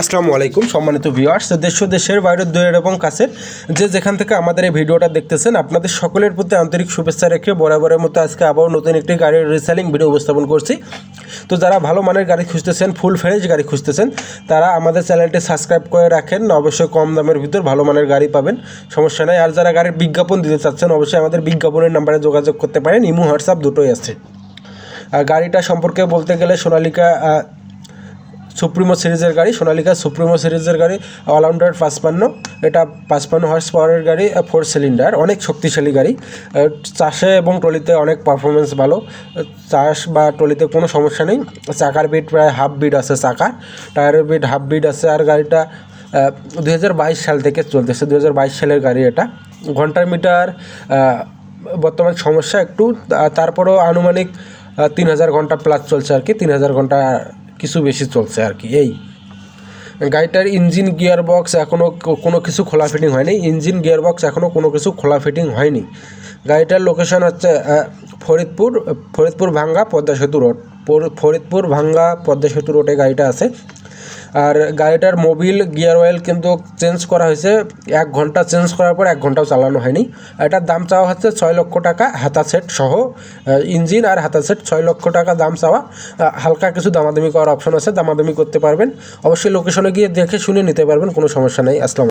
আসসালামু আলাইকুম, সম্মানিত ভিউয়ার্স দেশ দেশের বাইরের দূরের এবং কাছের যে যেখান থেকে আমাদের এই ভিডিওটা দেখতেছেন, আপনাদের সকলের প্রতি আন্তরিক শুভেচ্ছা রেখে বরাবরের মতো আজকে আবারও নতুন একটি গাড়ির রিসেলিং ভিডিও উপস্থাপন করছি। তো যারা ভালো মানের গাড়ি খুঁজতেছেন ফুল ফ্রেশ গাড়ি খুঁজতেছেন, তারা আমাদের চ্যানেলটি সাবস্ক্রাইব করে রাখেন, অবশ্যই কম দামের ভিতর ভালো মানের গাড়ি পাবেন, সমস্যা নেই। আর যারা গাড়ির বিজ্ঞাপন দিতে চাচ্ছেন, অবশ্যই আমাদের বিজ্ঞাপনের নাম্বারে যোগাযোগ করতে পারেন, ইমো, হোয়াটসঅ্যাপ দুটোই আছে। আর গাড়িটা সম্পর্কে বলতে গেলে সোনালিকা সুপ্রিমো সিরিজের গাড়ি, সোনালিকা সুপ্রিমো সিরিজের গাড়ি অলরাউন্ডার পাঁচপান্ন, এটা পাঁচপান্ন হর্স পাওয়ারের গাড়ি ফোর সিলিন্ডার অনেক শক্তিশালী গাড়ি। চাষে এবং টলিতে অনেক পারফরমেন্স ভালো। চাষ বা টলিতে কোনো সমস্যা নেই। চাকার বিট প্রায় হাফ বিট আছে চাকার। টায়ারের বিট হাফ বিট আছে। আর গাড়িটা দু হাজার বাইশ সাল থেকে চলতেছে। দুহাজার বাইশ সালের গাড়ি এটা। ঘণ্টার মিটার বর্তমান সমস্যা একটু। তারপরেও আনুমানিক তিন হাজার ঘণ্টা প্লাস চলছে আর কি। তিন হাজার ঘণ্টা কিছু বেশি চলছে আর কি এই। গাড়িটার ইঞ্জিন গিয়ার বক্স এখনও কোনো কিছু খোলা ফিটিং হয়নি, ইঞ্জিন গিয়ার বক্স এখনও কোনো কিছু খোলা ফিটিং হয়নি। গাড়িটার লোকেশন হচ্ছে ফরিদপুর ফরিদপুর ভাঙ্গা পদ্মা সেতু রোড ফরিদপুর ভাঙ্গা পদ্মা সেতু রোডে গাড়িটা আছে। আর গাড়িটার মোবিল গিয়ার অয়েল কিন্তু চেঞ্জ করা হয়েছে। এক ঘণ্টা চেঞ্জ করার পর এক ঘন্টাও চালানো হয়নি। এটার দাম চাওয়া হচ্ছে ছয় লক্ষ টাকা হাতা সেট সহ। ইঞ্জিন আর হাতা সেট ছয় লক্ষ টাকা দাম চাওয়া। হালকা কিছু দামাদামি করার অপশন আছে, দামাদামি করতে পারবেন। অবশ্যই লোকেশনে গিয়ে দেখে শুনে নিতে পারবেন, কোনো সমস্যা নেই। আসসালাম